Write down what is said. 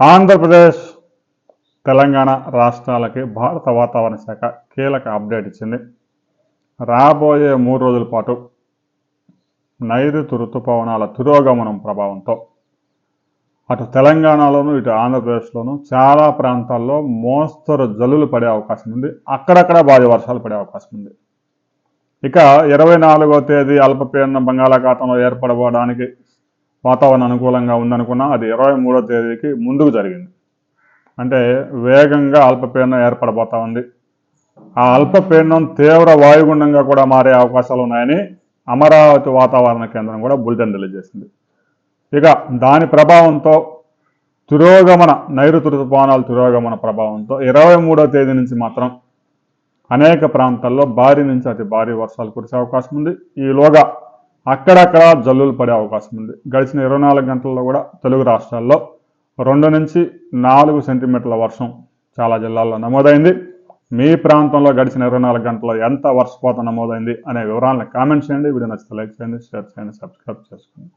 ఆంధ్రప్రదేశ్ తెలంగాణ రాష్ట్రాలకి భారత వాతావరణ శాఖ కీలక అప్డేట్ ఇచ్చింది. రాబోయే మూడు రోజుల పాటు నైరుతి ఋతుపవనాల తిరోగమనం ప్రభావంతో అటు తెలంగాణలోను ఇటు ఆంధ్రప్రదేశ్లోను చాలా ప్రాంతాల్లో మోస్తరు జల్లులు పడే అవకాశం ఉంది. అక్కడక్కడ భారీ వర్షాలు పడే అవకాశం ఉంది. ఇక ఇరవై నాలుగో తేదీ అల్పపీడన బంగాళాఖాతంలో ఏర్పడబోవడానికి వాతావరణం అనుకూలంగా ఉందనుకున్నా అది ఇరవై మూడో తేదీకి ముందుకు జరిగింది. అంటే వేగంగా అల్పపీడనం ఏర్పడబోతా ఉంది. ఆ అల్పపీడనం తీవ్ర వాయుగుండంగా కూడా మారే అవకాశాలు ఉన్నాయని అమరావతి వాతావరణ కేంద్రం కూడా బులెటిన్ తెలియజేసింది ఇక దాని ప్రభావంతో తిరోగమన నైరుతి ఋతుపవనాల తిరోగమన ప్రభావంతో ఇరవై మూడో తేదీ నుంచి మాత్రం అనేక ప్రాంతాల్లో భారీ నుంచి అతి భారీ వర్షాలు కురిసే అవకాశం ఉంది. ఈలోగా అక్కడక్కడ జల్లులు పడే అవకాశం ఉంది. గడిచిన ఇరవై నాలుగు గంటల్లో కూడా తెలుగు రాష్ట్రాల్లో రెండు నుంచి నాలుగు సెంటీమీటర్ల వర్షం చాలా జిల్లాల్లో నమోదైంది. మీ ప్రాంతంలో గడిచిన ఇరవై నాలుగు గంటల్లో ఎంత వర్షపాతం నమోదైంది అనే వివరాలను కామెంట్ చేయండి. వీడియో నచ్చితే లైక్ చేయండి షేర్ చేయండి సబ్స్క్రైబ్ చేసుకోండి.